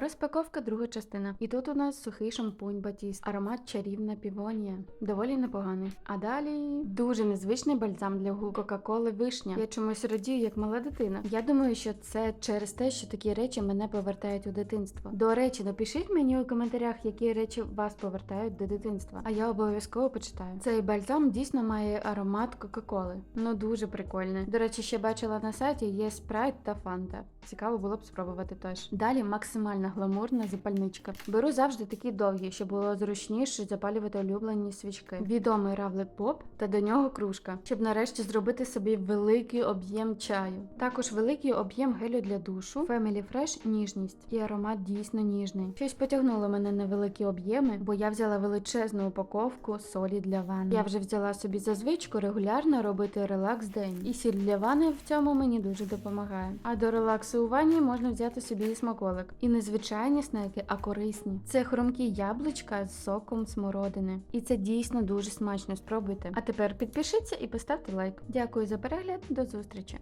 Розпаковка друга частина. І тут у нас сухий шампунь Батіст, аромат чарівна півонія. Доволі непоганий. А далі дуже незвичний бальзам для губ Кока-Коли вишня. Я чомусь радію, як мала дитина. Я думаю, що це через те, що такі речі мене повертають у дитинство. До речі, напишіть мені у коментарях, які речі вас повертають до дитинства. А я обов'язково почитаю. Цей бальзам дійсно має аромат Кока-Коли. Ну дуже прикольне. До речі, ще бачила на сайті є спрайт та фанта. Цікаво було б спробувати теж. Далі максимально гламурна запальничка. Беру завжди такі довгі, щоб було зручніше запалювати улюблені свічки. Відомий равлик поп та до нього кружка, щоб нарешті зробити собі великий об'єм чаю. Також великий об'єм гелю для душу. Family Fresh ніжність і аромат дійсно ніжний. Щось потягнуло мене на великі об'єми, бо я взяла величезну упаковку солі для ванни. Я вже взяла собі за звичку регулярно робити релакс день. І сіль для ванни в цьому мені дуже допомагає. А до релаксу у ванні можна взяти собі і смаколик. І не звичайні снеки, а корисні. Це хрумкі яблучка з соком смородини. І це дійсно дуже смачно. Спробуйте. А тепер підпишіться і поставте лайк. Дякую за перегляд. До зустрічі!